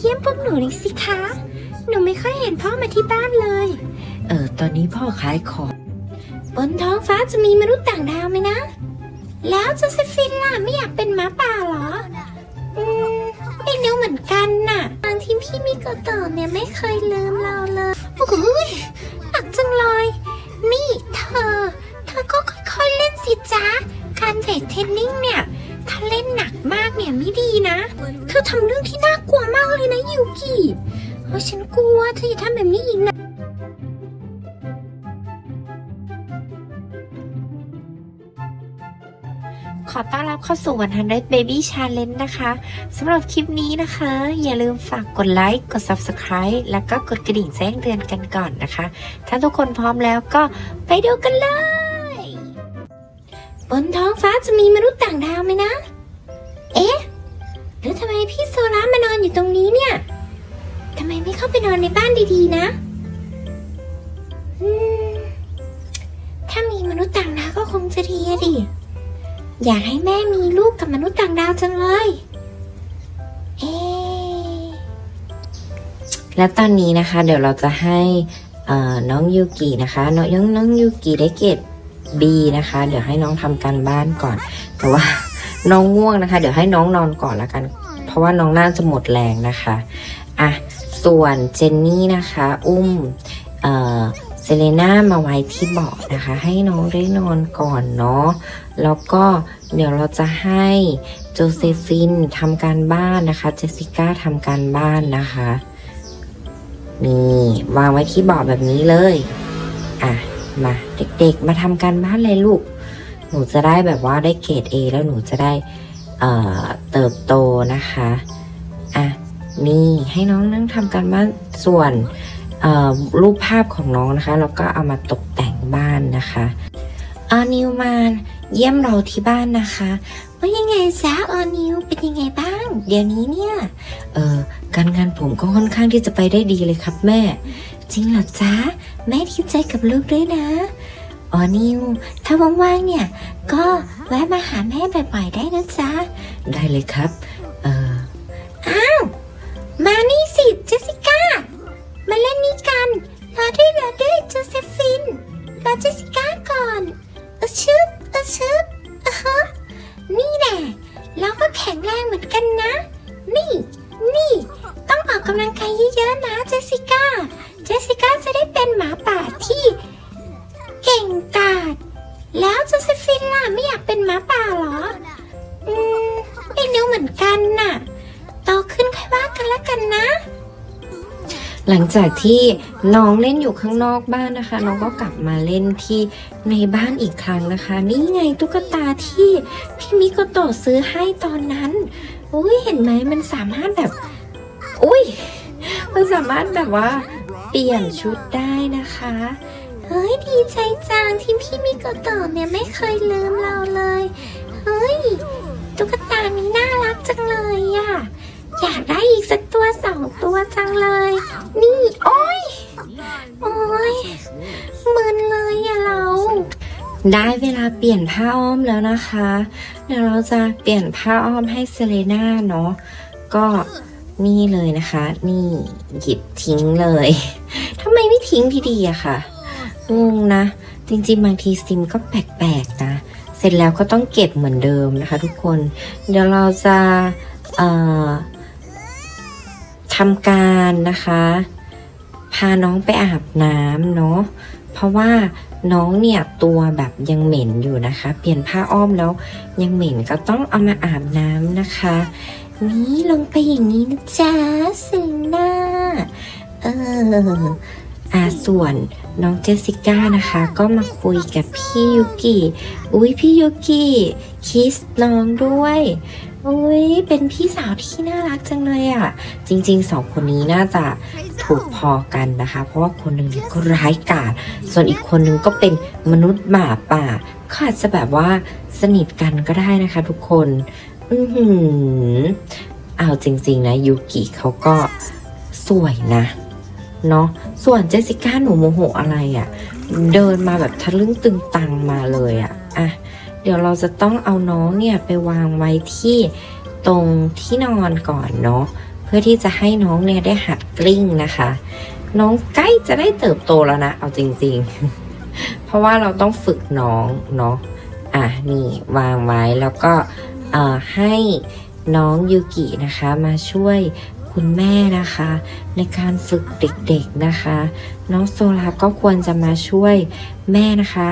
เยี่ยมพวกหนูหน่อยสิคะ หนูไม่ค่อยเห็นพ่อมาที่บ้านเลย เออ ตอนนี้พ่อขายของ บนท้องฟ้าจะมีมนุษย์ต่างดาวไหมนะ แล้วโจเซฟินล่ะไม่อยากเป็นหมาป่าเหรอ อืมไม่รู้เหมือนกันน่ะทางที่พี่มิโกโตะเนี่ยไม่เคยลืมเราเลยโอ้โหยหนักจังเลย นี่เธอ เธอก็ค่อยๆเล่นสิจ๊ะ การเวทเทรนนิ่งเนี่ยถ้า เล่นหนักมากเนี่ยไม่ดีนะ เธอทำเรื่องที่น่ากลัวมากเลยนะยูกิเพราะฉันกลัวเธออย่าทำแบบนี้อีกนะขอต้อนรับเข้าสู่วันทันเด Baby Challenge นะคะสำหรับคลิปนี้นะคะ อย่าลืมฝากกดไลค์กด Subscribe แล้วก็กดกระดิ่งแจ้งเตือนกันก่อนนะคะ ถ้าทุกคนพร้อมแล้วก็ไปดูกันเลย บนท้องฟ้าจะมีมนุษย์ต่างดาวไหมนะ เอ๊ะ แล้วทำไมพี่โซล่ามานอนอยู่ตรงนี้เนี่ยทำไมไม่เข้าไปนอนในบ้านดีๆนะถ้ามีมนุษย์ต่างดาวก็คงจะดีอะดิ อยากให้แม่มีลูกกับมนุษย์ต่างดาวจังเลย เอ๊ะและตอนนี้นะคะ เดี๋ยวเราจะให้น้องยูกินะคะน้องน้องน้องยูกิได้เกรด B นะคะ เดี๋ยวให้น้องทำการบ้านก่อน แต่ว่า น้องง่วงนะคะ เดี๋ยวให้น้องนอนก่อนละกัน เพราะว่าน้องน่าจะหมดแรงนะคะอะส่วนเจนนี่นะคะ อุ้มเอ่อเซเลน่ามาไว้ที่เบาะนะคะ ให้น้องได้นอนก่อนเนาะแล้วก็เดี๋ยวเราจะให้โจเซฟินทำการบ้านนะคะ เจสสิก้าทำการบ้านนะคะนี่วางไว้ที่เบาะแบบนี้เลย อะ มาเด็กๆ มาทำการบ้านเลยลูก หนูจะได้แบบว่าได้เกรด A แล้วหนูจะได้เเติบโตนะคะอะนี่ให้น้องนั่งทำการบ้านส่วนรูปภาพของน้องนะคะแล้วก็เอามาตกแต่งบ้านนะคะอานิวมานเยี่ยมเราที่บ้านนะคะว่ายังไงจ๊ะออนิวเป็นยังไงบ้าง เดี๋ยวนี้เนี่ยเออการงานผมก็ค่อนข้างที่จะไปได้ดีเลยครับแม่ จริงเหรอจ๊ะแม่ดีใจกับลูกด้วยนะ ออนิว ถ้าว่างๆเนี่ย ก็แวะมาหาแม่บ่อยๆได้นะจ๊ะ ได้เลยครับ เออมานี่สิเจสสิก้า มาเล่นนี่กันรอด้วยรอด้วยโจเซฟินรอเจสสิก้าก่อนเออชึบเออชึบอะฮะนี่แหละเราก็แข็งแรงเหมือนกันนะ นี่ นี่ ต้องออกกำลังกายเยอะๆนะเจสสิก้า เจสสิก้าจะได้เป็นหมาป่าที่ เก่งกาจแล้วโจเซฟินล่ะไม่อยากเป็นหมาป่าเหรอ อืมไม่รู้เหมือนกันน่ะโตขึ้นค่อยว่ากันละกันนะ หลังจากที่น้องเล่นอยู่ข้างนอกบ้านนะคะ น้องก็กลับมาเล่นที่ในบ้านอีกครั้งนะคะ นี่ไงตุ๊กตาที่พี่มิโกโตะซื้อให้ตอนนั้น อุ้ยเห็นไหมมันสามารถแบบ อุ้ยมันสามารถแบบว่า เปลี่ยนชุดได้นะคะเฮ้ยดีใจจังที่พี่มิโกโตะเนี่ยไม่เคยลืมเราเลย เฮ้ยตุ๊กตานี้น่ารักจังเลยอะอยากได้อีกสักตัวสองตัวจังเลย นี่โอ้ยโอ้ยมึนเลยอะเรา ได้เวลาเปลี่ยนผ้าอ้อมแล้วนะคะ เดี๋ยวเราจะเปลี่ยนผ้าอ้อมให้เซเลน่าเนาะ ก็นี่เลยนะคะ นี่หยิบทิ้งเลย ทำไมไม่ทิ้งดีๆอะค่ะ งงนะ จริงๆ บางทีซิมก็แปลกๆนะ เสร็จแล้วก็ต้องเก็บเหมือนเดิมนะคะทุกคน เดี๋ยวเราจะทำการนะคะ พาน้องไปอาบน้ำเนาะเพราะว่าน้องเนี่ยตัวแบบยังเหม็นอยู่นะคะ เปลี่ยนผ้าอ้อมแล้วยังเหม็นก็ต้องเอามาอาบน้ำนะคะ นี่ลงไปอย่างนี้นะจ๊ะสิงหน้า เออ อาส่วนน้องเจสสิก้านะคะ ก็มาคุยกับพี่ยูกิอุ้ยพี่ยูกิคิสน้องด้วยอุ้ยเป็นพี่สาวที่น่ารักจังเลยอะ่ะ จริงๆสองคนนี้น่าจะถูกพอกันนะคะ เพราะว่าคนหนึ่งเนี่ยก็ร้ายกาจส่วนอีกคนนึงก็เป็นมนุษย์หมาป่าเขาอาจจะแบบว่าสนิทกันก็ได้นะคะ ทุกคน อือหือเอาจริง ๆ นะยูกิเขาก็สวยนะ เนาะส่วนเจสสิก้าหนูโมโหอะไรอะ่ะ เดินมาแบบทะลึ่งตึงตังมาเลยอะ่ะอะเดี๋ยวเราจะต้องเอาน้องเนี่ยไปวางไว้ที่ตรงที่นอนก่อนเนาะเพื่อที่จะให้น้องเนี่ยได้หัดกลิ้งนะคะ น้องใกล้จะได้เติบโตแล้วนะ เอาจริง ๆ เพราะว่าเราต้องฝึกน้องเนาะอะนี่วางไว้แล้วก็ให้น้องยูกินะคะมาช่วย คุณแม่นะคะ ในการฝึกเด็กๆนะคะ น้องโซลาก็ควรจะมาช่วยแม่นะคะ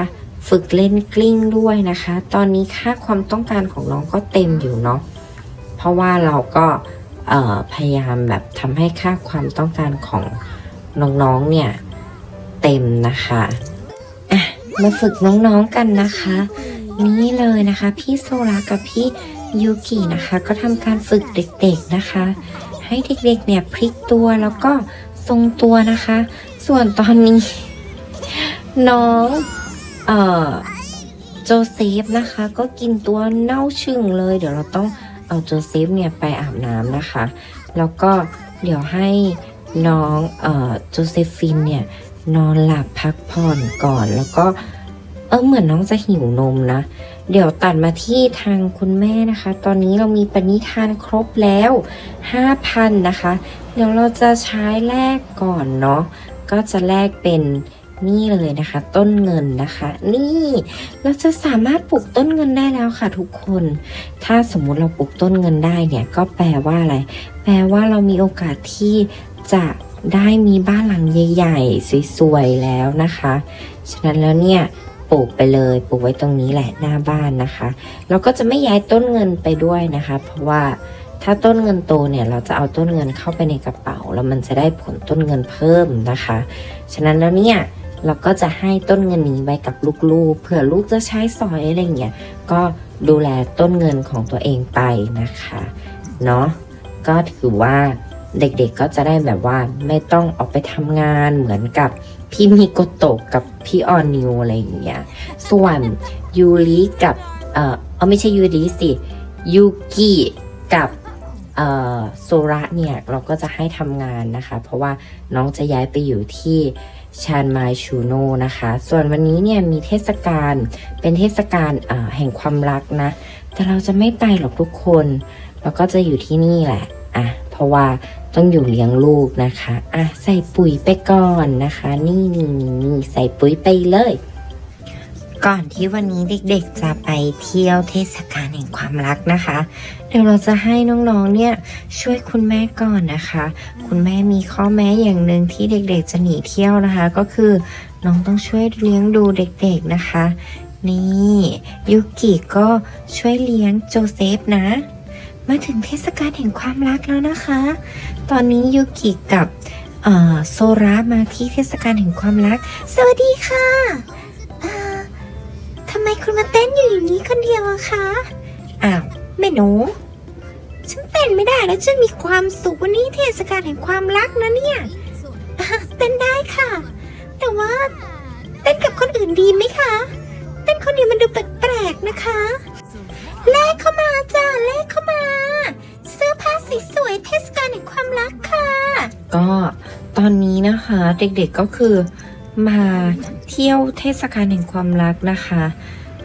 ฝึกเล่นกลิ้งด้วยนะคะ ตอนนี้ค่าความต้องการของน้องก็เต็มอยู่เนาะเพราะว่าเราก็พยายามแบบทำให้ค่าความต้องการของน้องๆเนี่ยเต็มนะคะอะมาฝึกน้องๆกันนะคะ นี่เลยนะคะ พี่โซลากับพี่ยูกินะคะ ก็ทำการฝึกเด็กๆนะคะ ให้เด็กๆเนี่ยพลิกตัวแล้วก็ทรงตัวนะคะ ส่วนตอนนี้ น้องเอ่อโจเซฟนะคะ ก็กินตัวเน่าชึ่งเลย เดี๋ยวเราต้องเอาโจเซฟเนี่ยไปอาบน้ำนะคะ แล้วก็เดี๋ยวให้น้องเอ่อโจเซฟินเนี่ยนอนหลับพักผ่อนก่อนแล้วก็เออเหมือนน้องจะหิวนมนะ เดี๋ยวตัดมาที่ทางคุณแม่นะคะ ตอนนี้เรามีปณิธานครบแล้ว 5,000 นะคะ เดี๋ยวเราจะใช้แลกก่อนเนาะ ก็จะแลกเป็นนี่เลยนะคะ ต้นเงินนะคะ นี่เราจะสามารถปลูกต้นเงินได้แล้วค่ะทุกคน ถ้าสมมุติเราปลูกต้นเงินได้เนี่ยก็แปลว่าอะไร แปลว่าเรามีโอกาสที่จะได้มีบ้านหลังใหญ่ๆสวยๆแล้วนะคะ ฉะนั้นแล้วเนี่ย ปลูกไปเลย ปลูกไว้ตรงนี้แหละหน้าบ้านนะคะเราก็จะไม่ย้ายต้นเงินไปด้วยนะคะ เพราะว่าถ้าต้นเงินโตเนี่ยเราจะเอาต้นเงินเข้าไปในกระเป๋า แล้วมันจะได้ผลต้นเงินเพิ่มนะคะ ฉะนั้นแล้วเนี่ยเราก็จะให้ต้นเงินนี้ไว้กับลูกๆเผื่อลูกจะใช้สอยอะไรเงี้ยก็ดูแลต้นเงินของตัวเองไปนะคะเนาะก็ถือว่าเด็กๆก็จะได้แบบว่าไม่ต้องออกไปทำงานเหมือนกับ พี่มิโกโตะกับพี่ออนิวอะไรอย่างเงี้ย ส่วนยูริกับ เอ่อเอาไม่ใช่ยูริสิยูกิกับเอ่อโซระเนี่ย เราก็จะให้ทำงานนะคะ เพราะว่าน้องจะย้ายไปอยู่ที่ชานมายชูโนนะคะ ส่วนวันนี้เนี่ยมีเทศกาลเป็นเทศกาลแห่งความรักนะ แต่เราจะไม่ไปหรอกทุกคน เราก็จะอยู่ที่นี่แหละ อะ เพราะว่า ต้องอยู่เลี้ยงลูกนะคะอะใส่ปุ๋ยไปก่อนนะคะ นี่นี่นี่นี่ใส่ปุ๋ยไปเลย ก่อนที่วันนี้เด็กๆจะไปเที่ยวเทศกาลแห่งความรักนะคะ เดี๋ยวเราจะให้น้องๆเนี่ยช่วยคุณแม่ก่อนนะคะ คุณแม่มีข้อแม้อย่างหนึ่งที่เด็กๆจะหนีเที่ยวนะคะ ก็คือน้องต้องช่วยเลี้ยงดูเด็กๆนะคะ นี่ยูกิก็ช่วยเลี้ยงโจเซฟนะ มาถึงเทศกาลแห่งความรักแล้วนะคะ ตอนนี้ยูกิกับโซรามาที่เทศกาลแห่งความรัก สวัสดีค่ะทำไมคุณมาเต้นอยู่อย่างนี้คนเดียวอะคะ อ้าวแม่หนู ฉันเต้นไม่ได้แล้วฉันมีความสุขวันนี้เทศกาลแห่งความรักนะเนี่ยเต้นได้ค่ะ แต่ว่าเต้นกับคนอื่นดีไหมคะ เต้นคนเดียวมันดูแปลกๆนะคะ แลกเข้ามาจ้าแลกเข้ามา เสื้อผ้าสีสวยเทศกาลแห่งความรักค่ะ ก็ตอนนี้นะคะเด็กๆก็คือมาเที่ยวเทศกาลแห่งความรักนะคะ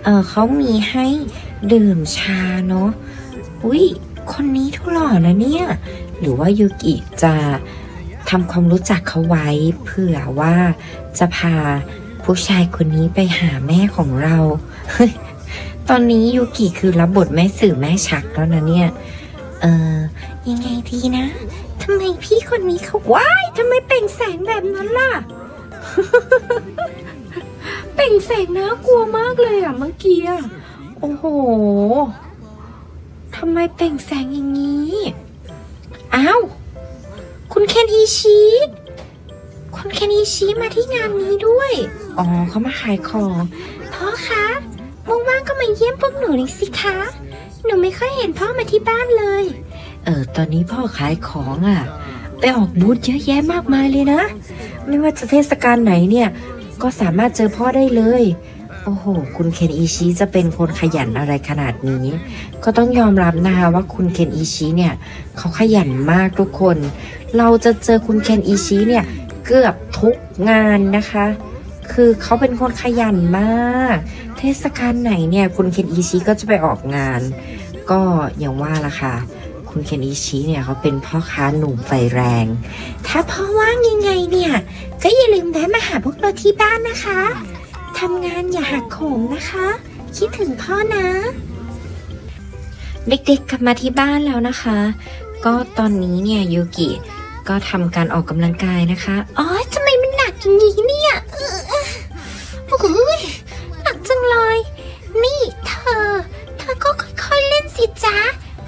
เออเขามีให้ดื่มชาเนาะอุ้ยคนนี้ทุหล่อนะเนี่ย หรือว่ายูกิจะทำความรู้จักเขาไว้เผื่อว่าจะพาผู้ชายคนนี้ไปหาแม่ของเรา ตอนนี้ยูกิคือรับบทแม่สื่อแม่ชักแล้วนะเนี่ย เออยังไงดีนะทำไมพี่คนนี้เขาว้ายทำไมเปล่งแสงแบบนั้นล่ะ เปล่งแสงน่ากลัวมากเลยอะเมื่อกี้อะโอ้โหทำไมเปล่งแสงอย่างนี้อ้าวคุณเคนอีชีคุณเคนอีชีมาที่งานนี้ด้วย อ๋อเขามาขายของพ่อคะ ว่างๆก็มาเยี่ยมพวกหนูหน่อยสิคะ หนูไม่ค่อยเห็นพ่อมาที่บ้านเลย เออ ตอนนี้พ่อขายของอะ ไปออกบูธเยอะแยะมากมายเลยนะ ไม่ว่าจะเทศกาลไหนเนี่ย ก็สามารถเจอพ่อได้เลย โอ้โห คุณเคนอิชิจะเป็นคนขยันอะไรขนาดนี้ ก็ต้องยอมรับนะคะว่าคุณเคนอิชิเนี่ย เขาขยันมากทุกคน เราจะเจอคุณเคนอิชิเนี่ย เกือบทุกงานนะคะ คือเขาเป็นคนขยันมาก เทศกาลไหนเนี่ยคุณเคนอิชิก็จะไปออกงาน ก็อย่างว่าละค่ะคุณคุณเคนอิชิเนี่ยเขาเป็นพ่อค้าหนุ่มไฟแรง ถ้าพ่อว่างยังไงเนี่ย ก็อย่าลืมแวะมาหาพวกเราที่บ้านนะคะทำงานอย่าหักโหมนะคะ คิดถึงพ่อนะ เด็กๆกลับมาที่บ้านแล้วนะคะ ก็ตอนนี้เนี่ยยูกิก็ทำการออกกำลังกายนะคะ อ๋อทำไมมันหนักอย่างนี้เนี่ย จ๊ะ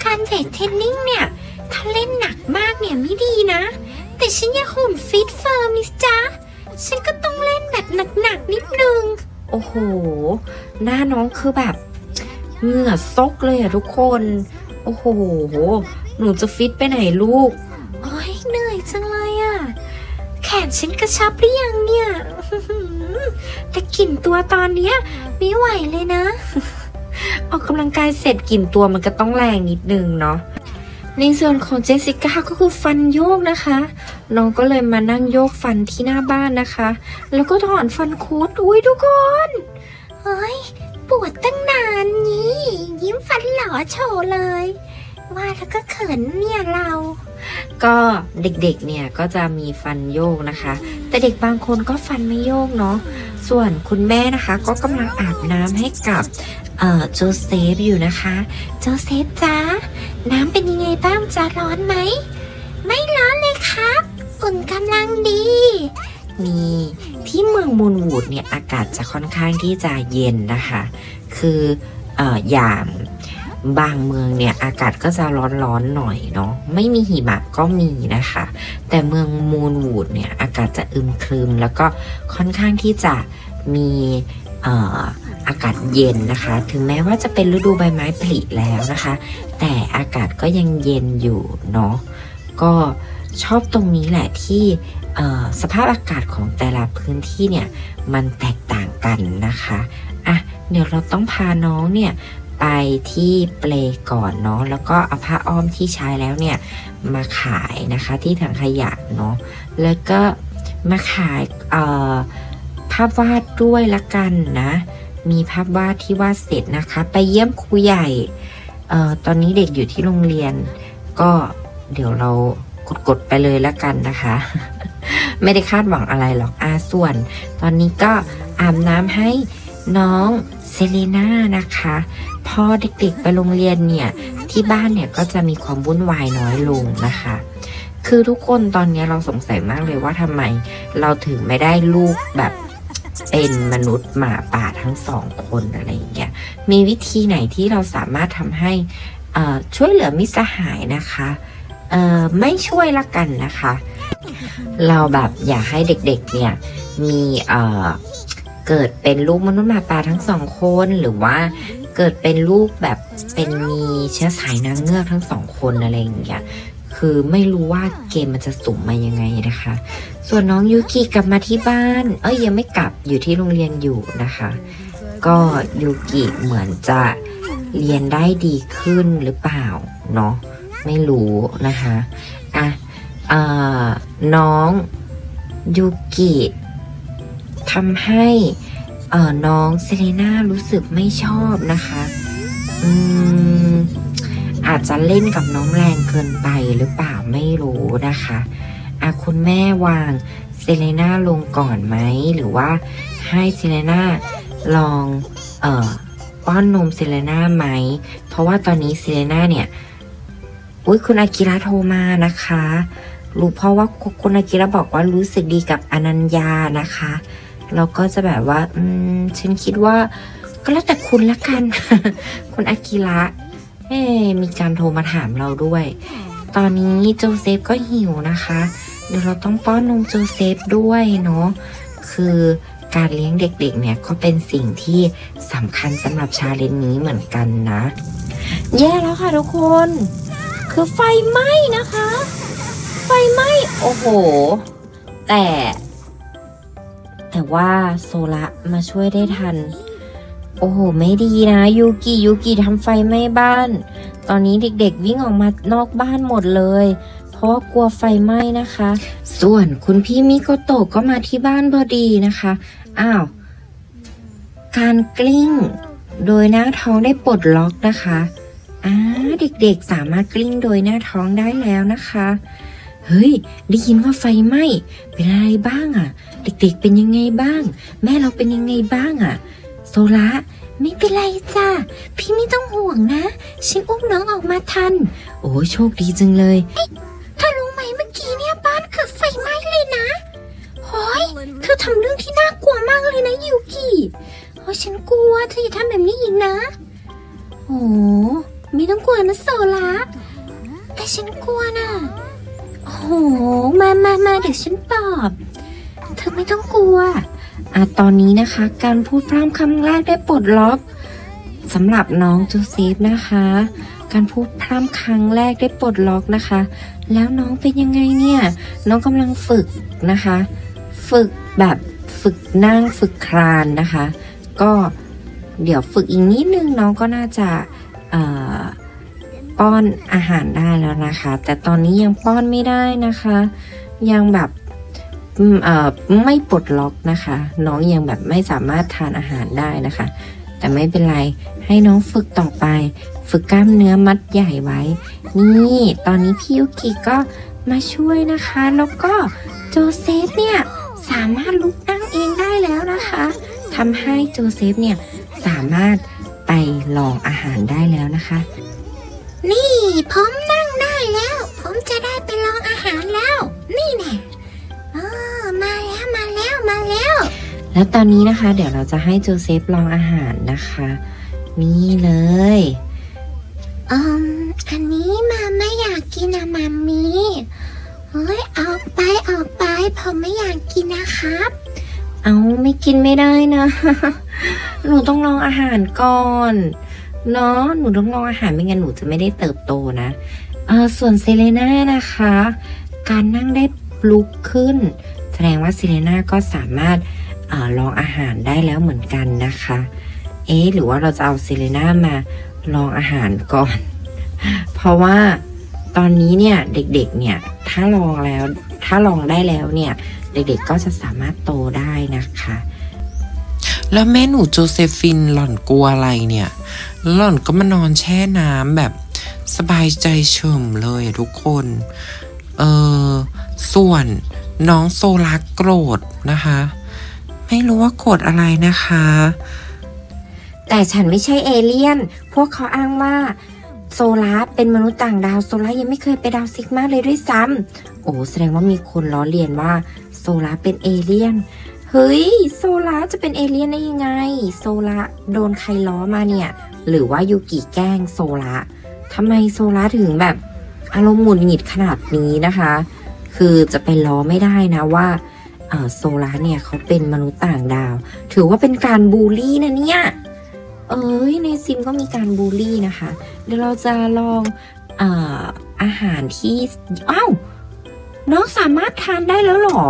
การเวทเทรนนิ่งเนี่ย ถ้าเล่นหนักมากเนี่ยไม่ดีนะ แต่ฉันอยากหุ่นฟิตเฟิร์มนี่จ๊ะ ฉันก็ต้องเล่นแบบหนักๆนิดนึง โอ้โห หน้าน้องคือแบบ เหงื่อซกเลยอะทุกคน โอ้โห หนูจะฟิตไปไหนลูก โอ้ยเหนื่อยจังเลยอะแขนฉันกระชับหรือยังเนี่ย แต่กลิ่นตัวตอนเนี้ยไม่ไหวเลยนะ ออกกำลังกายเสร็จกลิ่นตัวมันก็ต้องแรงนิดนึงเนาะในส่วนของเจสสิก้าก็คือฟันโยกนะคะน้องก็เลยมานั่งโยกฟันที่หน้าบ้านนะคะ แล้วก็ถอนฟันคุดอุ้ยทุกคนเฮ้ยปวดตั้งนานนี้ ยิ้มฟันหล่อโชว์เลย ว่าแล้วก็เขินเนี่ยเรา ก็เด็กๆเนี่ยก็จะมีฟันโยกนะคะ แต่เด็กบางคนก็ฟันไม่โยกเนาะส่วนคุณแม่นะคะ ก็กำลังอาบน้ำให้กับเอ่อโจเซฟอยู่นะคะโจเซฟจ้าน้ำเป็นยังไงบ้างจ้าร้อนไหมไม่ร้อนเลยครับอุ่นกำลังดีนี่ที่เมืองมูนวูดเนี่ยอากาศจะค่อนข้างที่จะเย็นนะคะ คือเอ่อยาง บางเมืองเนี่ยอากาศก็จะร้อนๆหน่อยเนาะไม่มีหิมะก็มีนะคะ แต่เมืองมูนวูดเนี่ยอากาศจะอึมครึม แล้วก็ค่อนข้างที่จะมีอากาศเย็นนะคะ ถึงแม้ว่าจะเป็นฤดูใบไม้ผลิแล้วนะคะ แต่อากาศก็ยังเย็นอยู่เนาะก็ชอบตรงนี้แหละที่สภาพอากาศของแต่ละพื้นที่เนี่ยมันแตกต่างกันนะคะอะเดี๋ยวเราต้องพาน้องเนี่ย ไปที่เปลก่อนเนาะแล้วก็เอาผ้าอ้อมที่ใช้แล้วเนี่ยมาขายนะคะที่ถังขยะเนาะแล้วก็มาขายเอ่อภาพวาดด้วยละกันนะมีภาพวาดที่วาดเสร็จนะคะ ไปเยี่ยมครูใหญ่เอ่อตอนนี้เด็กอยู่ที่โรงเรียน ก็เดี๋ยวเรากดๆไปเลยละกันนะคะ ไม่ได้คาดหวังอะไรหรอกอาส่วน ตอนนี้ก็อาบน้ำให้น้อง เซเลน่านะคะ พอเด็กๆไปโรงเรียนเนี่ย ที่บ้านเนี่ยก็จะมีความวุ่นวายน้อยลงนะคะ คือทุกคนตอนนี้เราสงสัยมากเลยว่าทำไมเราถึงไม่ได้ลูกแบบเป็นมนุษย์หมาป่าทั้งสองคนอะไรอย่างเงี้ย มีวิธีไหนที่เราสามารถทำให้อ่อช่วยเหลือมิสหายนะคะอ่อไม่ช่วยละกันนะคะ เราแบบอยากให้เด็กๆเนี่ยมี เกิดเป็นลูกมนุษย์หมาป่าทั้งสองคนหรือว่าเกิดเป็นลูกแบบเป็นมีเชื้อสายนางเงือกทั้งสองคนอะไรอย่างเงี้ยคือไม่รู้ว่าเกมมันจะสุ่มมายังไงนะคะ ส่วนน้องยูกิกลับมาที่บ้าน เอ้ยยังไม่กลับอยู่ที่โรงเรียนอยู่นะคะ ก็ยูกิเหมือนจะเรียนได้ดีขึ้นหรือเปล่าเนาะไม่รู้นะคะอะเอ่อน้องยูกิ ทำให้น้องเซเลน่ารู้สึกไม่ชอบนะคะอืมอาจจะเล่นกับน้องแรงเกินไปหรือเปล่าไม่รู้นะคะอะคุณแม่วางเซเลน่าลงก่อนไหมหรือว่าให้เซเลน่าลองเอ่อป้อนนมเซเลน่าไหม เพราะว่าตอนนี้เซเลน่าเนี่ยอุ้ยคุณอากิระโทรมานะคะ รู้เพราะว่าคุณอากิระบอกว่ารู้สึกดีกับอนัญญานะคะ เราก็จะแบบว่า อืม ฉันคิดว่า ก็แล้วแต่คุณละกัน คุณอากิระเอ๊ะมีการโทรมาถามเราด้วย ตอนนี้โจเซฟก็หิวนะคะ เดี๋ยวเราต้องป้อนนมโจเซฟด้วยเนาะ คือการเลี้ยงเด็กๆ เนี่ยก็เป็นสิ่งที่สำคัญสำหรับชาเลนจ์นี้เหมือนกันนะ แย่แล้วค่ะทุกคน คือไฟไหม้นะคะ ไฟไหม้ โอ้โห แต่ แต่ว่าโซละมาช่วยได้ทัน โอ้โห ไม่ดีนะยูกิยูกิทำไฟไหม้บ้าน ตอนนี้เด็กๆวิ่งออกมานอกบ้านหมดเลย เพราะว่ากลัวไฟไหม้นะคะ ส่วนคุณพี่มิโกโตะก็มาที่บ้านพอดีนะคะ อ้าว การกลิ้ง โดยหน้าท้องได้ปลดล็อกนะคะอ่าเด็กๆสามารถกลิ้งโดยหน้าท้องได้แล้วนะคะ เฮ้ย ได้ยินว่าไฟไหม้เป็นอะไรบ้างอะ่ะ เด็กๆเป็นยังไงบ้าง แม่เราเป็นยังไงบ้างอะ่ะ โซละไม่เป็นไรจ้าพี่ไม่ต้องห่วงนะฉันอุ้มน้องออกมาทัน โอ้โชคดีจังเลยถ้ารู้ไหมเมื่อกี้เนี่ยบ้านเกิดไฟไหม้เลยนะโอ้ยเธอทำเรื่องที่น่ากลัวมากเลยนะยูกิโอ้ฉันกลัวเธออย่าทำแบบนี้อีกนะโอ้ไม่ต้องกลัวนะโซละแต่ฉันกลัวน่ะ โห มามามาเดี๋ยวฉันตอบ เธอไม่ต้องกลัว อะตอนนี้นะคะ การพูดพร่ำคำแรกได้ปลดล็อกสำหรับน้องจูเซฟนะคะ การพูดพร่ำครั้งแรกได้ปลดล็อกนะคะ แล้วน้องเป็นยังไงเนี่ย น้องกำลังฝึกนะคะ ฝึกแบบฝึกนั่งฝึกคลานนะคะ ก็เดี๋ยวฝึกอีกนิดนึงน้องก็น่าจะเอ่อ ป้อนอาหารได้แล้วนะคะ แต่ตอนนี้ยังป้อนไม่ได้นะคะ ยังแบบไม่ปลดล็อกนะคะ น้องยังแบบไม่สามารถทานอาหารได้นะคะ แต่ไม่เป็นไรให้น้องฝึกต่อไป ฝึกกล้ามเนื้อมัดใหญ่ไว้ นี่ตอนนี้พี่ยุกิก็มาช่วยนะคะ แล้วก็โจเซฟเนี่ยสามารถลุกนั่งเองได้แล้วนะคะทำให้โจเซฟเนี่ยสามารถไปลองอาหารได้แล้วนะคะ นี่ผมนั่งได้แล้ว ผมจะได้ไปลองอาหารแล้ว นี่แน่เออมาแล้วมาแล้วมาแล้ว แล้วตอนนี้นะคะ เดี๋ยวเราจะให้โจเซฟลองอาหารนะคะ นี่เลยอืมอันนี้มาไม่อยากกินอะมามีเฮ้ยออกไปออกไป ผมไม่อยากกินนะครับ เอาไม่กินไม่ได้นะ หนูต้องลองอาหารก่อน เนาะหนูต้องลองอาหารไม่งั้นหนูจะไม่ได้เติบโตนะเออส่วนเซเลน่านะคะ การนั่งได้ลุกขึ้น แสดงว่าเซเลน่าก็สามารถอลองอาหารได้แล้วเหมือนกันนะคะ เอ๊หรือว่าเราจะเอาเซเลน่ามาลองอาหารก่อน เพราะว่าตอนนี้เนี่ยเด็กๆเนี่ยถ้าลองแล้วถ้าลองได้แล้วเนี่ยเด็กๆก็จะสามารถโตได้นะคะ แล้วแม่หนูโจเซฟินหล่อนกลัวอะไรเนี่ย หล่อนก็มานอนแช่น้ำแบบสบายใจเฉมเลยทุกคน เออส่วนน้องโซลักโกรธนะคะ ไม่รู้ว่าโกรธอะไรนะคะ แต่ฉันไม่ใช่เอเลี่ยน พวกเขาอ้างว่า โซลาร์เป็นมนุษย์ต่างดาวโซลาร์ยังไม่เคยไปดาวซิกมาเลยด้วยซ้ำโอ้แสดงว่ามีคนล้อเลียนว่าโซลาร์เป็นเอเลี่ยน เฮ้ย โซลาจะเป็นเอเลี่ยนได้ยังไง โซลาโดนใครล้อมาเนี่ย หรือว่ายูกิแกล้งโซลาทำไมโซลาถึงแบบอารมณ์หงุดหงิดขนาดนี้นะคะ คือจะไปล้อไม่ได้นะว่าโซลาเนี่ยเขาเป็นมนุษย์ต่างดาว ถือว่าเป็นการบูลลี่นะเนี่ย เอ้ยในซิมก็มีการบูลลี่นะคะ เดี๋ยวเราจะลองออาหารที่ อ้าว น้องสามารถทานได้แล้วหรอ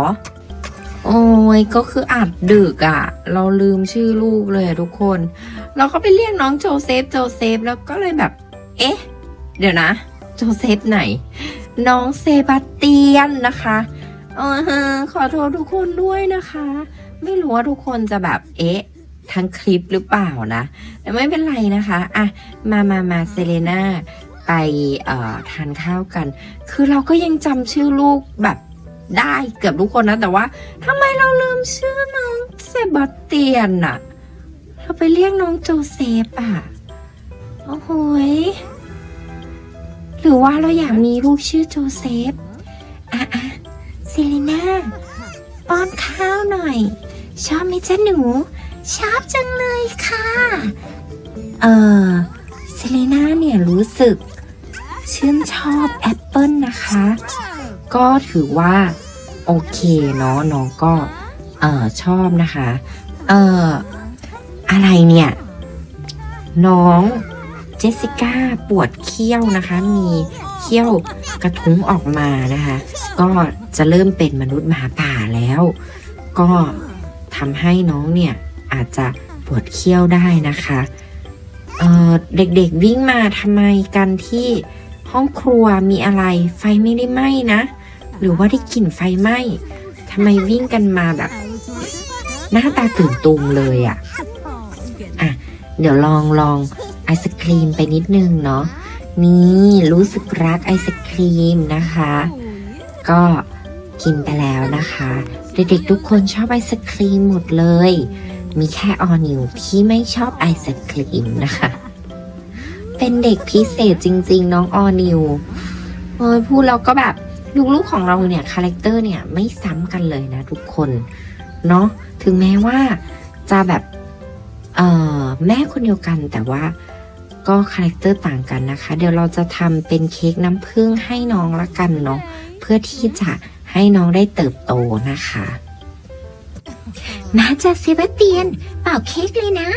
โอ้ยก็คืออัดดึกอะ่ะ เราลืมชื่อลูกเลยทุกคน เราก็ไปเรียกน้องโจเซฟโจเซฟแล้วก็เลยแบบ เอ๊ะ เดี๋ยวนะ โจเซฟไหน น้องเซบาสเตียนนะคะเออขอโทษทุกคนด้วยนะคะ ไม่รู้ว่าทุกคนจะแบบเอ๊ะทั้งคลิปหรือเปล่านะ แต่ไม่เป็นไรนะคะอะมามามาเซเลนาไปเอ่อทานข้าวกัน คือเราก็ยังจำชื่อลูกแบบ ได้เกือบทุกคนนะ แต่ว่าทำไมเราลืมชื่อน้องเซบาสเตียนอะเราไปเรียกน้องโจเซฟอะโอ้โหหรือว่าเราอยากมีลูกชื่อโจเซฟอะอะเซเลน่าป้อนข้าวหน่อย ชอบไหมจ๊ะหนู ชอบจังเลยค่ะ เออเซเลน่าเนี่ยรู้สึก ชื่นชอบแอปเปิลนะคะ ก็ถือว่าโอเคเนาะน้องก็เออชอบนะคะ เอออะไรเนี่ย น้องเจสสิก้าปวดเขี้ยวนะคะ มีเขี้ยวกระทุ้งออกมานะคะ ก็จะเริ่มเป็นมนุษย์หมาป่าแล้ว ก็ทำให้น้องเนี่ยอาจจะปวดเขี้ยวได้นะคะเออเด็กๆวิ่งมาทำไมกันที่ห้องครัวมีอะไรไฟไม่ได้ไหม้นะ หรือว่าได้กลิ่นไฟไหม้ทำไมวิ่งกันมาแบบ หน้าตาตื่นตูมเลยอะ่ะอะ เดี๋ยวลองลองไอศครีมไปนิดนึงเนาะนี่รู้สึกรักไอศครีมนะคะ ก็กินไปแล้วนะคะ เด็กๆทุกคนชอบไอศครีมหมดเลย มีแค่ออนิวที่ไม่ชอบไอศครีมนะคะ เป็นเด็กพิเศษจริง ๆ น้องออนิวโอ้ยพูดแล้วก็แบบ ลูกๆของเราเนี่ยคาแรคเตอร์เนี่ยไม่ซ้ำกันเลยนะทุกคนเนาะถึงแม้ว่าจะแบบเอ่อแม่คนเดียวกันแต่ว่าก็คาแรคเตอร์ต่างกันนะคะ เดี๋ยวเราจะทำเป็นเค้กน้ำผึ้งให้น้องละกันเนาะเพื่อที่จะให้น้องได้เติบโตนะคะมาจากเซบาสเตียนเป่าเค้กเลยนะ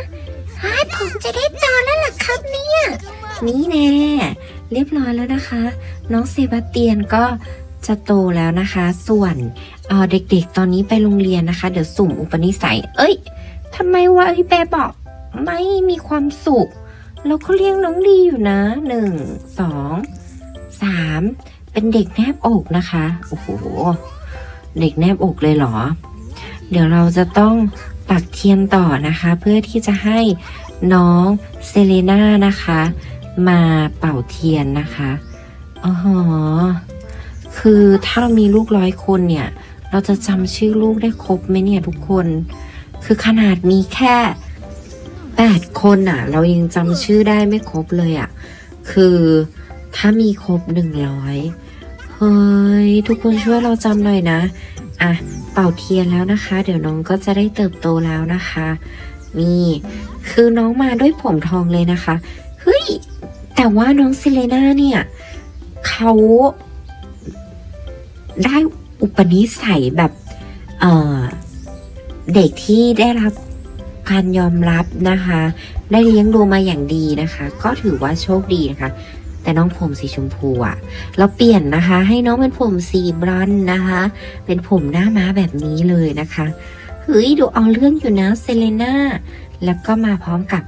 ไอ้ผมจะได้โตแล้วล่ะครับเนี่ย นี่แน่เรียบร้อยแล้วนะคะ น้องเซบาสเตียนก็ จะโตแล้วนะคะ ส่วนเเด็กๆ ตอนนี้ไปโรงเรียนนะคะ เดี๋ยวสุ่มอุปนิสัย เอ้ยทำไมวะพี่เปบอกไม่มีความสุขเราก็เลี้ยงน้องดีอยู่นะหนึ่งสองสามเป็นเด็กแนบอกนะคะ โอ้โห เด็กแนบอกเลยเหรอ เดี๋ยวเราจะต้องปักเทียนต่อนะคะ เพื่อที่จะให้น้องเซเลน่านะคะ มาเป่าเทียนนะคะอ๋อ คือถ้าเรามีลูกร้อยคนเนี่ย เราจะจำชื่อลูกได้ครบไหมเนี่ยทุกคน คือขนาดมีแค่แปดคนอะ เรายังจำชื่อได้ไม่ครบเลยอะ คือถ้ามีครบหนึ่งร้อยเฮ้ย ทุกคนช่วยเราจำหน่อยนะ อะ เป่าเทียนแล้วนะคะ เดี๋ยวน้องก็จะได้เติบโตแล้วนะคะ นี่ คือน้องมาด้วยผมทองเลยนะคะ เฮ้ย แต่ว่าน้องซิเลน่าเนี่ย เขา ได้อุปนิสัยแบบเเด็กที่ได้รับการยอมรับนะคะ ได้เลี้ยงดูมาอย่างดีนะคะ ก็ถือว่าโชคดีนะคะ แต่น้องผมสีชมพูอะเราเปลี่ยนนะคะ ให้น้องเป็นผมสีบรอนนะคะ เป็นผมหน้าม้าแบบนี้เลยนะคะเฮ้ยดูเอาเรื่องอยู่นะเซเลน่าแล้วก็มาพร้อมกับ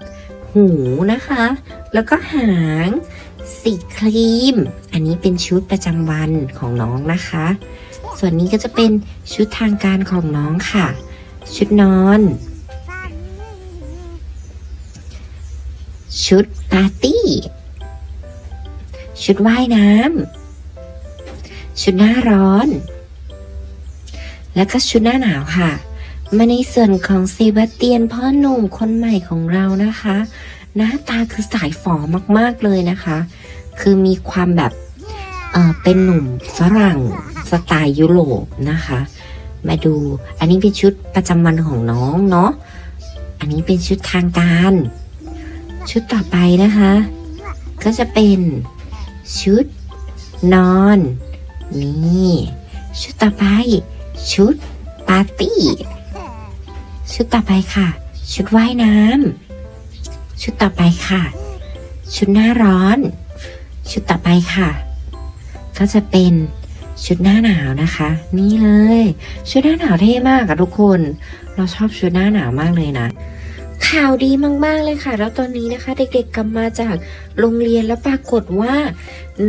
หูนะคะ แล้วก็หาง สีครีม อันนี้เป็นชุดประจำวันของน้องนะคะ ส่วนนี้ก็จะเป็นชุดทางการของน้องค่ะ ชุดนอน ชุดปาร์ตี้ ชุดว่ายน้ำ ชุดหน้าร้อน แล้วก็ชุดหน้าหนาวค่ะ มาในส่วนของเซบาสเตียนพ่อหนุ่มคนใหม่ของเรานะคะ หน้าตาคือสายฝอมากๆเลยนะคะ คือมีความแบบเออเป็นหนุ่มฝรั่งสไตล์ยุโรปนะคะ มาดูอันนี้เป็นชุดประจำวันของน้องเนาะอันนี้เป็นชุดทางการ ชุดต่อไปนะคะ ก็จะเป็นชุดนอนนี่ชุดต่อไป ชุดปาร์ตี้ ชุดต่อไปค่ะ ชุดว่ายน้ำ ชุดต่อไปค่ะ ชุดหน้าร้อน ชุดต่อไปค่ะ ก็จะเป็นชุดหน้าหนาวนะคะ นี่เลย ชุดหน้าหนาวเท่มากอะทุกคน เราชอบชุดหน้าหนาวมากเลยนะข่าวดีมาก ๆ เลยค่ะ แล้วตอนนี้นะคะ เด็กๆกลับมาจากโรงเรียนแล้วปรากฏว่า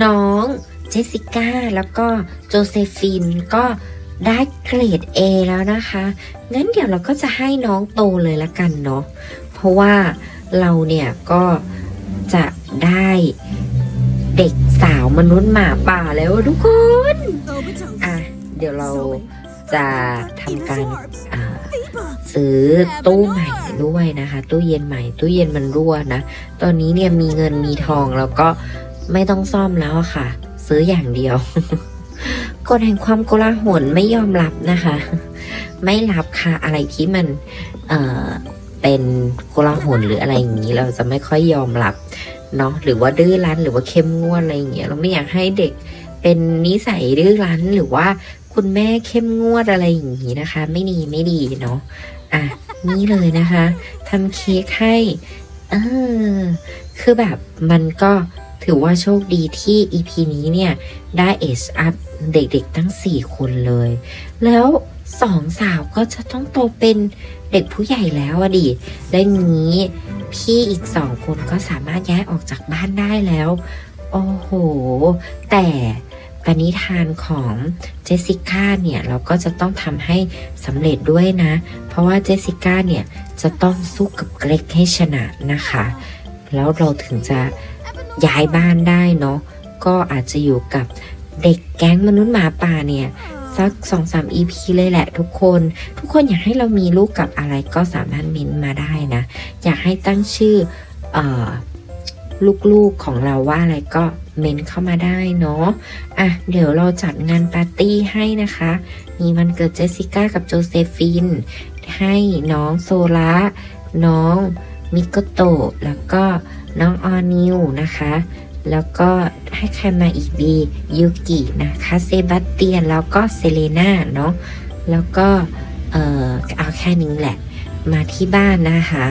น้องเจสสิก้า แล้วก็โจเซฟินก็ได้เกรด A แล้วนะคะ งั้นเดี๋ยวเราก็จะให้น้องโตเลยละกันเนาะเพราะว่า เราเนี่ยก็จะได้เด็กสาวมนุษย์หมาป่าแล้วทุกคน อะ เดี๋ยวเราจะทำการซื้อตู้ใหม่ด้วยนะคะ ตู้เย็นใหม่ ตู้เย็นมันรั่วนะ ตอนนี้เนี่ยมีเงินมีทองแล้วก็ไม่ต้องซ่อมแล้วค่ะ ซื้ออย่างเดียวกฎแห่งความโกลาหลไม่ยอมรับนะคะ ไม่รับค่ะอะไรที่มันเอ่อ เป็นโกลาหลหรืออะไรอย่างนี้ เราจะไม่ค่อยยอมรับเนาะหรือว่าดื้อรั้นหรือว่าเข้มงวดอะไรอย่างเงี้ยเราไม่อยากให้เด็กเป็นนิสัยดื้อรั้นหรือว่าคุณแม่เข้มงวดอะไรอย่างนี้นะคะ ไม่ดีไม่ดีเนาะอะนี่เลยนะคะทำเค้กให้เออคือแบบมันก็ถือว่าโชคดีที่ EP นี้เนี่ย ได้เอชอัพเด็กๆตั้ง 4 คนเลย แล้วสองสาวก็จะต้องโตเป็น เด็กผู้ใหญ่แล้วอะดิได้นี้พี่อีกสองคนก็สามารถย้ายออกจากบ้านได้แล้ว โอ้โห แต่ปณิธานของเจสสิก้าเนี่ย เราก็จะต้องทำให้สำเร็จด้วยนะ เพราะว่าเจสสิก้าเนี่ย จะต้องสู้กับเกรกให้ชนะนะคะ แล้วเราถึงจะย้ายบ้านได้เนาะก็อาจจะอยู่กับเด็กแก๊งมนุษย์หมาป่าเนี่ย สักสองสาม EP เลยแหละทุกคน ทุกคนอยากให้เรามีลูกกับอะไรก็สามารถเม้นมาได้นะ อยากให้ตั้งชื่ออลูกๆของเราว่าอะไรก็เม้นเข้ามาได้เนาะ อะ เดี๋ยวเราจัดงานปาร์ตี้ให้นะคะ มีวันเกิดเจสสิก้ากับโจเซฟิน ให้น้องโซล่าน้องมิโกโตะ แล้วก็น้องออนิวนะคะ แล้วก็ให้ใครมาอีกดียูกินะคะเซบาสเตียนแล้วก็เซเลนาเนาะแล้วก็เออเอาแค่นี้แหละ มาที่บ้านนะคะ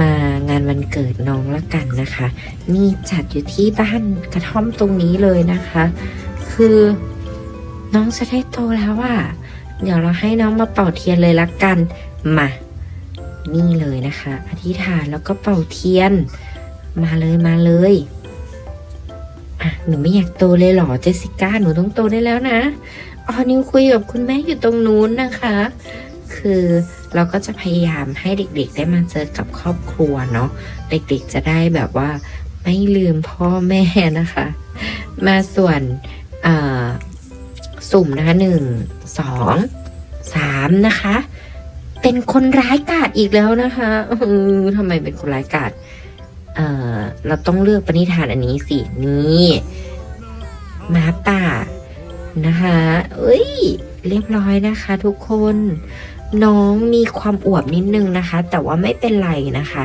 มางานวันเกิดน้องละกันนะคะ นี่จัดอยู่ที่บ้านกระท่อมตรงนี้เลยนะคะ คือน้องจะได้โตแล้วอะเดี๋ยวเราให้น้องมาเป่าเทียนเลยละกันมานี่เลยนะคะ อธิษฐานแล้วก็เป่าเทียน มาเลยมาเลย อะหนูไม่อยากโตเลยหรอเจสสิก้าหนูต้องโตได้แล้วนะออนิวคุยกับคุณแม่อยู่ตรงนู้นนะคะ คือเราก็จะพยายามให้เด็กๆ ได้มาเจอกับครอบครัวเนาะเด็กๆจะได้แบบว่าไม่ลืมพ่อแม่นะคะ มาส่วนอ่อสุ่มนะคะหนึ่งสองสามนะคะ เป็นคนร้ายกาจอีกแล้วนะคะทำไมเป็นคนร้ายกาจ เออเราต้องเลือกปณิธานอันนี้สินี่หมาป่านะคะเอ้ย เรียบร้อยนะคะ ทุกคน น้องมีความอวบนิดนึงนะคะ แต่ว่าไม่เป็นไรนะคะ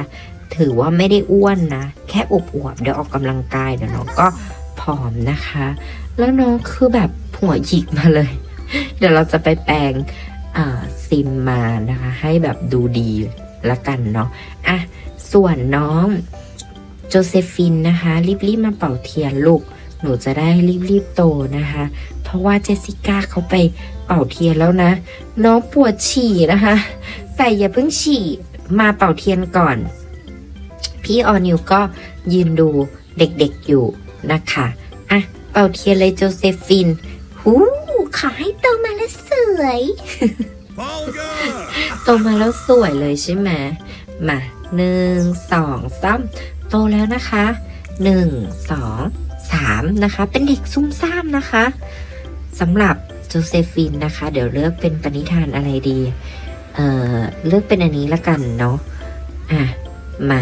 ถือว่าไม่ได้อ้วนนะ แค่อวบอวบเดี๋ยวออกกำลังกายเดี๋ยวน้องก็ผอมนะคะ แล้วน้องคือแบบหัวหยิกมาเลย เดี๋ยวเราจะไปแปลงซิมมานะคะ ให้แบบดูดีละกันเนาะอะส่วนน้อง โจเซฟินนะคะ รีบๆมาเป่าเทียนลูก หนูจะได้รีบๆโตนะคะ เพราะว่าเจสสิก้าเขาไปเป่าเทียนแล้วนะ น้องปวดฉี่นะคะ แต่อย่าเพิ่งฉี่มาเป่าเทียนก่อน พี่ออนิวก็ยืนดูเด็กๆอยู่นะคะอะเป่าเทียนเลยโจเซฟิน หูขอให้โตมาแล้วสวยโตมาแล้วสวยเลยใช่ไหมมาหนึ่งสองสาม โตแล้วนะคะหนึ่งสองสามนะคะ เป็นเด็กซุ่มซ่ามนะคะสำหรับโจเซฟินนะคะ เดี๋ยวเลือกเป็นปณิธานอะไรดี เอ่อ เลือกเป็นอันนี้ละกันเนาะ อะ มา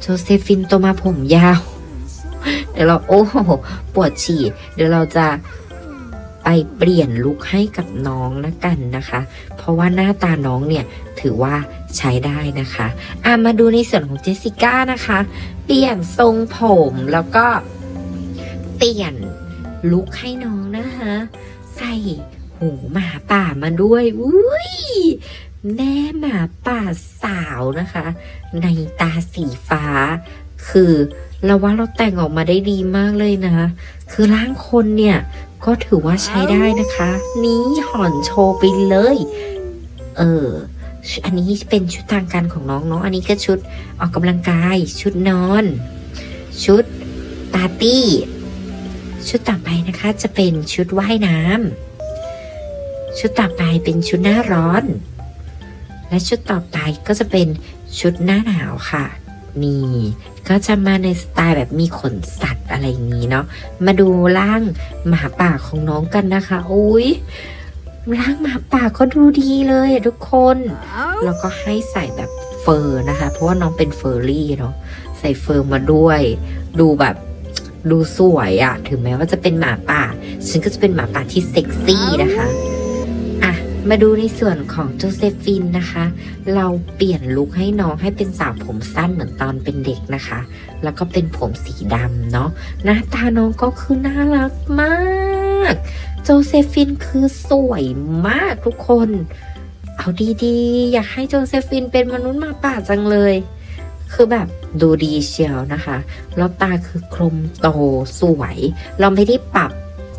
โจเซฟินโตมาผมยาว เดี๋ยวเราโอ้โหปวดฉี่ เดี๋ยวเราจะไปเปลี่ยนลุคให้กับน้องละกันนะคะ เพราะว่าหน้าตาน้องเนี่ยถือว่า ใช้ได้นะคะอะมาดูในส่วนของเจสสิก้านะคะ เปลี่ยนทรงผมแล้วก็เปลี่ยนลุคให้น้องนะคะ ใส่หูหมาป่ามาด้วยอุ้ยแม่หมาป่าสาวนะคะ ในตาสีฟ้า คือเราว่าเราแต่งออกมาได้ดีมากเลยนะ คือร่างคนเนี่ย ก็ถือว่าใช้ได้นะคะ นี้ห่อนโชว์ไปเลย เออ อันนี้เป็นชุดทางการของน้องเนาะอันนี้ก็ชุดออกกำลังกาย ชุดนอน ชุดปาร์ตี้ ชุดต่อไปนะคะจะเป็นชุดว่ายน้ำชุดต่อไปเป็นชุดหน้าร้อน และชุดต่อไปก็จะเป็นชุดหน้าหนาวค่ะนี่ก็จะมาในสไตล์แบบมีขนสัตว์อะไรอย่างนี้เนาะมาดูร่างหมาป่าของน้องกันนะคะอุ้ย ร่างหมาป่าก็ดูดีเลยอะทุกคน แล้วก็ให้ใส่แบบเฟอร์นะคะ เพราะว่าน้องเป็นเฟอร์รี่เนาะใส่เฟอร์มาด้วย ดูแบบดูสวยอะถึงแม้ว่าจะเป็นหมาป่า ฉันก็จะเป็นหมาป่าที่เซ็กซี่นะคะอะมาดูในส่วนของโจเซฟินนะคะ เราเปลี่ยนลุคให้น้องให้เป็นสาวผมสั้นเหมือนตอนเป็นเด็กนะคะ แล้วก็เป็นผมสีดำเนาะหน้าตาน้องก็คือน่ารักมาก โจเซฟินคือสวยมากทุกคน เอาดีๆ อยากให้โจเซฟินเป็นมนุษย์มาป่าจังเลย คือแบบดูดีเชียวนะคะแล้วตาคือคมโตสวย เราไม่ได้ปรับ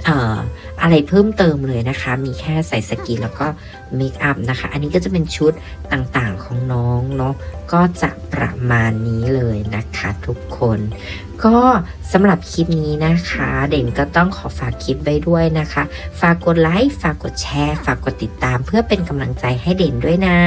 อออะไรเพิ่มเติมเลยนะคะ มีแค่ใส่สกินแล้วก็ เมคอัพนะคะ อันนี้ก็จะเป็นชุดต่างๆของน้องเนาะก็จะประมาณนี้เลยนะคะทุกคน ก็สำหรับคลิปนี้นะคะ เด่นก็ต้องขอฝากคลิปไว้ด้วยนะคะ ฝากกดไลค์ฝากกดแชร์ ฝากกดติดตามเพื่อเป็นกำลังใจให้เด่นด้วยนะ